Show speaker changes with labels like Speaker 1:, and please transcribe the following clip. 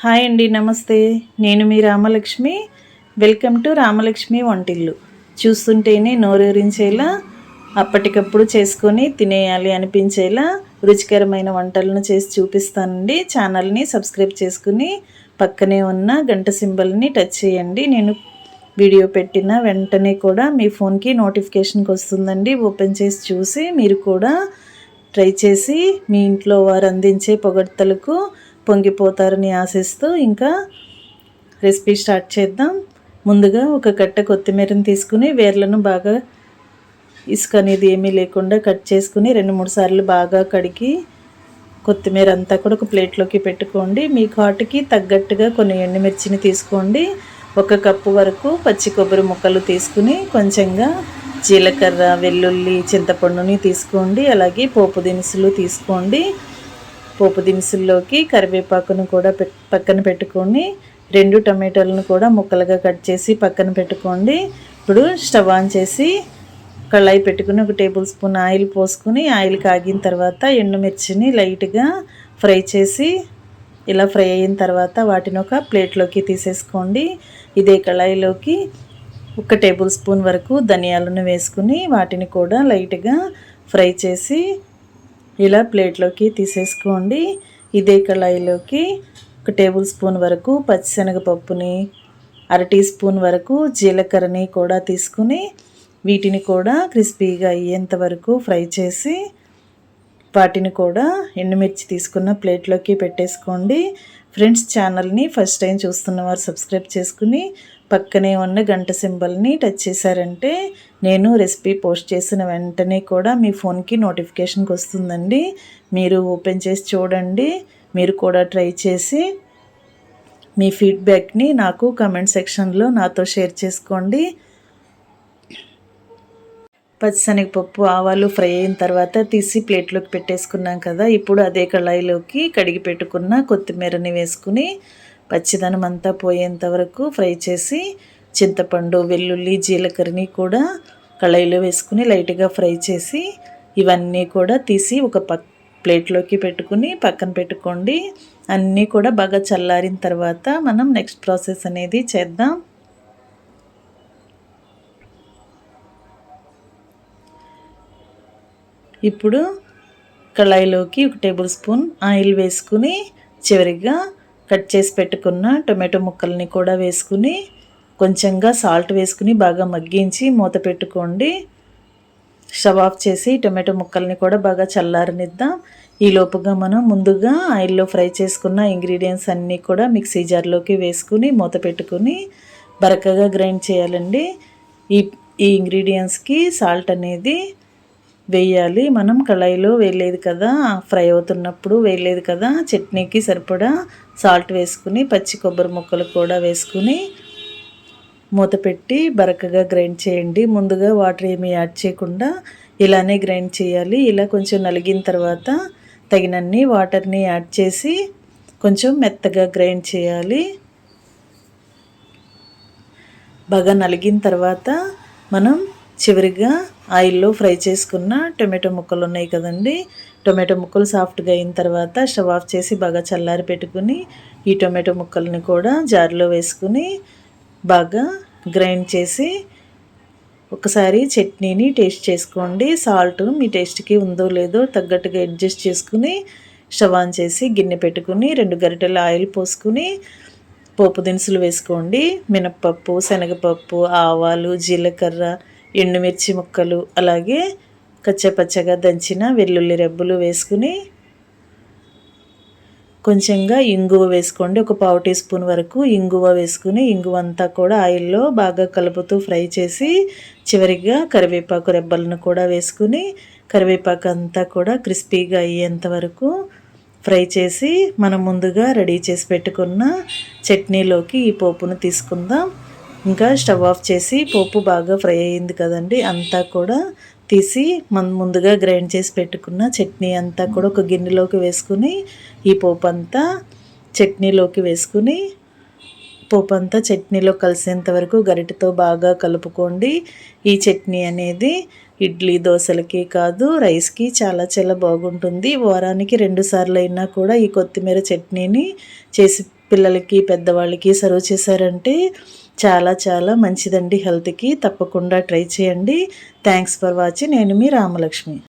Speaker 1: Hi అండి నమస్తే. నేను మీ రామలక్ష్మి. వెల్కమ్ టు రామలక్ష్మి వంటిల్లు. చూస్తుంటేనే నోరూరించేలా అప్పటికప్పుడు చేసుకొని తినేయాలి అనిపించేలా రుచికరమైన వంటలను చేసి చూపిస్తానండి. ఛానల్ని సబ్స్క్రైబ్ చేసుకుని పక్కనే ఉన్న గంట సింబల్ని టచ్ చేయండి. నేను వీడియో పెట్టిన వెంటనే కూడా మీ ఫోన్కి నోటిఫికేషన్కి వస్తుందండి. ఓపెన్ చేసి చూసి మీరు కూడా ట్రై చేసి మీ ఇంట్లో వారు అందించే పొగడ్తలకు పొంగిపోతారని ఆశిస్తూ ఇంకా రెసిపీ స్టార్ట్ చేద్దాం. ముందుగా ఒక కట్ట కొత్తిమీరని తీసుకుని వేర్లను బాగా ఇసుక అనేది ఏమీ లేకుండా కట్ చేసుకుని రెండు మూడు సార్లు బాగా కడిగి కొత్తిమీర అంతా కూడా ఒక ప్లేట్లోకి పెట్టుకోండి. మీ ఘాటుకి తగ్గట్టుగా కొన్ని ఎండుమిర్చిని తీసుకోండి. ఒక కప్పు వరకు పచ్చి కొబ్బరి ముక్కలు తీసుకుని కొంచెంగా జీలకర్ర వెల్లుల్లి చింతపండుని తీసుకోండి. అలాగే పోపు దినుసులు తీసుకోండి. పోపు దినుసుల్లోకి కరివేపాకును కూడా పక్కన పెట్టుకొని రెండు టమాటాలను కూడా ముక్కలుగా కట్ చేసి పక్కన పెట్టుకోండి. ఇప్పుడు స్టవ్ ఆన్ చేసి కళాయి పెట్టుకుని ఒక టేబుల్ స్పూన్ ఆయిల్ పోసుకుని ఆయిల్ కాగిన తర్వాత ఎండుమిర్చిని లైట్గా ఫ్రై చేసి ఇలా ఫ్రై అయిన తర్వాత వాటిని ఒక ప్లేట్లోకి తీసేసుకోండి. ఇదే కళాయిలోకి ఒక టేబుల్ స్పూన్ వరకు ధనియాలను వేసుకుని వాటిని కూడా లైట్గా ఫ్రై చేసి ఇలా ప్లేట్లోకి తీసేసుకోండి. ఇదే కళాయిలోకి ఒక టేబుల్ స్పూన్ వరకు పచ్చిశనగపప్పుని అర టీ స్పూన్ వరకు జీలకర్రని కూడా తీసుకుని వీటిని కూడా క్రిస్పీగా అయ్యేంత వరకు ఫ్రై చేసి వాటిని కూడా ఎండుమిర్చి తీసుకున్న ప్లేట్లోకి పెట్టేసుకోండి. ఫ్రెండ్స్ ఛానల్ని ఫస్ట్ టైం చూస్తున్న వారు సబ్స్క్రైబ్ చేసుకుని పక్కనే ఉన్న గంట సింబల్ని టచ్ చేశారంటే నేను రెసిపీ పోస్ట్ చేసిన వెంటనే కూడా మీ ఫోన్కి నోటిఫికేషన్కి వస్తుందండి. మీరు ఓపెన్ చేసి చూడండి. మీరు కూడా ట్రై చేసి మీ ఫీడ్బ్యాక్ని నాకు కమెంట్ సెక్షన్లో నాతో షేర్ చేసుకోండి. పచ్చిశనగపప్పు ఆవాలు ఫ్రై అయిన తర్వాత తీసి ప్లేట్లోకి పెట్టేసుకున్నాం కదా. ఇప్పుడు అదే కళాయిలోకి కడిగి పెట్టుకున్న కొత్తిమీరని వేసుకుని పచ్చిదనం అంతా పోయేంత వరకు ఫ్రై చేసి చింతపండు వెల్లుల్లి జీలకర్రని కూడా కళాయిలో వేసుకుని లైట్గా ఫ్రై చేసి ఇవన్నీ కూడా తీసి ఒక పక్ ప్లేట్లోకి పెట్టుకుని పక్కన పెట్టుకోండి. అన్నీ కూడా బాగా చల్లారిన తర్వాత మనం నెక్స్ట్ ప్రాసెస్ అనేది చేద్దాం. ఇప్పుడు కళాయిలోకి ఒక టేబుల్ స్పూన్ ఆయిల్ వేసుకుని చివరిగా కట్ చేసి పెట్టుకున్న టొమాటో ముక్కల్ని కూడా వేసుకుని కొంచెంగా సాల్ట్ వేసుకుని బాగా మగ్గించి మూత పెట్టుకోండి. స్టవ్ ఆఫ్ చేసి టొమాటో ముక్కల్ని కూడా బాగా చల్లారనిద్దాం. ఈ లోపుగా మనం ముందుగా ఆయిల్లో ఫ్రై చేసుకున్న ఇంగ్రీడియంట్స్ అన్నీ కూడా మిక్సీ జార్లోకి వేసుకుని మూత పెట్టుకుని బరకగా గ్రైండ్ చేయాలండి. ఈ ఈ ఇంగ్రీడియంట్స్కి సాల్ట్ అనేది వేయాలి. మనం కళాయిలో వేయలేదు కదా. ఫ్రై అవుతున్నప్పుడు వేయలేదు కదా. చట్నీకి సరిపడా సాల్ట్ వేసుకుని పచ్చి కొబ్బరి ముక్కలు కూడా వేసుకుని మూత పెట్టి బరకగా గ్రైండ్ చేయండి. ముందుగా వాటర్ ఏమీ యాడ్ చేయకుండా ఇలానే గ్రైండ్ చేయాలి. ఇలా కొంచెం నలిగిన తర్వాత తగినన్ని వాటర్ని యాడ్ చేసి కొంచెం మెత్తగా గ్రైండ్ చేయాలి. బాగా నలిగిన తర్వాత మనం చివరిగా ఆయిల్లో ఫ్రై చేసుకున్న టొమాటో ముక్కలు ఉన్నాయి కదండి. టొమాటో ముక్కలు సాఫ్ట్గా అయిన తర్వాత స్టవ్ ఆఫ్ చేసి బాగా చల్లారి పెట్టుకుని ఈ టొమాటో ముక్కల్ని కూడా జార్లో వేసుకుని బాగా గ్రైండ్ చేసి ఒకసారి చట్నీని టేస్ట్ చేసుకోండి. సాల్ట్ మీ టేస్ట్కి ఉందో లేదో తగ్గట్టుగా అడ్జస్ట్ చేసుకుని స్టవ్ ఆన్ చేసి గిన్నె పెట్టుకుని రెండు గరిటెల ఆయిల్ పోసుకుని పోపు దినుసులు వేసుకోండి. మినప్పప్పు శనగపప్పు ఆవాలు జీలకర్ర ఎండుమిర్చి ముక్కలు అలాగే కచ్చపచ్చగా దంచిన వెల్లుల్లి రెబ్బలు వేసుకుని కొంచెంగా ఇంగువ వేసుకోండి. ఒక పావు టీ స్పూన్ వరకు ఇంగువ వేసుకుని ఇంగువ అంతా కూడా ఆయిల్లో బాగా కలుపుతూ ఫ్రై చేసి చివరిగా కరివేపాకు రెబ్బలను కూడా వేసుకుని కరివేపాకు అంతా కూడా క్రిస్పీగా అయ్యేంత వరకు ఫ్రై చేసి మనం ముందుగా రెడీ చేసి పెట్టుకున్న చట్నీలోకి ఈ పోపును తీసుకుందాం. ఇంకా స్టవ్ ఆఫ్ చేసి పోపు బాగా ఫ్రై అయింది కదండి అంతా కూడా తీసి మనం ముందుగా గ్రైండ్ చేసి పెట్టుకున్న చట్నీ అంతా కూడా ఒక గిన్నెలోకి వేసుకుని ఈ పోపు అంతా చట్నీలోకి వేసుకుని పోపు అంతా చట్నీలో కలిసేంత వరకు గరిటతో బాగా కలుపుకోండి. ఈ చట్నీ అనేది ఇడ్లీ దోశలకి కాదు రైస్కి చాలా చాలా బాగుంటుంది. వారానికి రెండు సార్లు అయినా కూడా ఈ కొత్తిమీర చట్నీని చేసి పిల్లలకి పెద్దవాళ్ళకి సర్వ్ చేశారంటే చాలా చాలా మంచిదండి హెల్త్కి. తప్పకుండా ట్రై చేయండి. Thanks for watching. నేను మీ రామలక్ష్మి.